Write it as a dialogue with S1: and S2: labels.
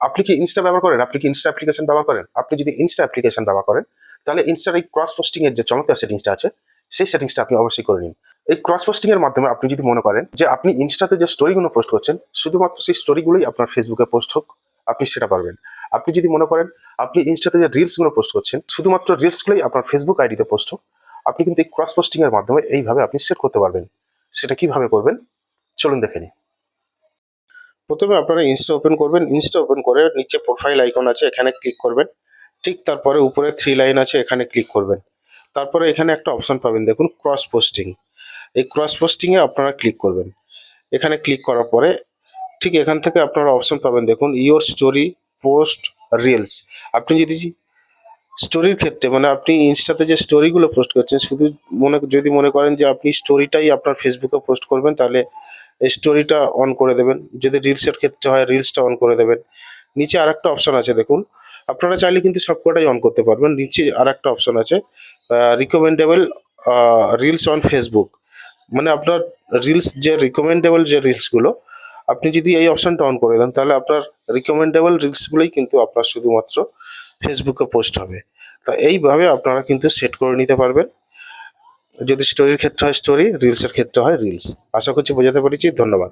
S1: আপনি কি ইনস্টা ব্যবহার করেন? আপনি কি ইনস্টা অ্যাপ্লিকেশন ব্যবহার করেন? আপনি যদি ইনস্টা অ্যাপ্লিকেশন ব্যবহার করেন, তাহলে ইনস্টার এই ক্রস পোস্টিং এর যে চমৎকার সেটিংসটা আছে, সেই সেটিংসটা আপনি অবশ্যই করে নিন। এই ক্রস পোস্টিং এর মাধ্যমে আপনি যদি মনে করেন যে আপনি ইনস্টাতে যে স্টোরিগুলো পোস্ট করছেন, শুধুমাত্র সেই স্টোরিগুলোই আপনার ফেসবুকে পোস্ট হোক, আপনি সেটা পারবেন। আপনি যদি মনে করেন আপনি ইনস্টাতে যে রিলসগুলো পোস্ট করছেন, শুধুমাত্র রিলসগুলোই আপনার ফেসবুক আইডিতে পোস্ট হোক, আপনি কিন্তু এই ক্রস পোস্টিং এর মাধ্যমে এইভাবে আপনি সেট করতে পারবেন। সেটা কীভাবে করবেন? চলুন দেখে নিই। প্রথমে আপনারা ইনস্টা ওপেন করবেন ইনস্টা ওপেন করে নিচে প্রোফাইল আইকন আছে, এখানে ক্লিক করবেন। ঠিক তারপরে উপরে থ্রি লাইন আছে, এখানে ক্লিক করবেন। তারপরে এখানে একটা অপশন পাবেন, দেখুন ক্রস পোস্টিং এই ক্রস পোস্টিংয়ে আপনারা ক্লিক করবেন। এখানে ক্লিক করার পরে ঠিক এখান থেকে আপনারা অপশন পাবেন, দেখুন ইওর স্টোরি পোস্ট রিলস আপনি যদি স্টোরির ক্ষেত্রে মানে আপনি ইনস্টাতে যে স্টোরিগুলো পোস্ট করছেন, শুধু মনে, যদি মনে করেন যে আপনি স্টোরিটাই আপনার ফেসবুকে পোস্ট করবেন, তাহলে স্টোরিটা অন করে দেবেন। যদি রিলসের ক্ষেত্রে হয় রিলসটা অন করে দেবেন। নিচে আর একটা অপশান আছে দেখুন। আপনারা চাইলে কিন্তু সবকটাই অন করতে পারবেন। নিচে আর একটা অপশান আছে রিকমেন্ডেবল রিলস অন ফেসবুক মানে আপনার রিলস যে রিকমেন্ডেবল যে রিলসগুলো আপনি যদি এই অপশানটা অন করে দেন, তাহলে আপনার রিকমেন্ডেবল রিলসগুলোই কিন্তু আপনার শুধুমাত্র ফেসবুকে পোস্ট হবে। তা এইভাবে আপনারা কিন্তু সেট করে নিতে পারবেন। যদি স্টোরির ক্ষেত্রে হয় স্টোরি রিলসের ক্ষেত্রে হয় রিলস আশা করছি বোঝাতে পেরেছি। ধন্যবাদ।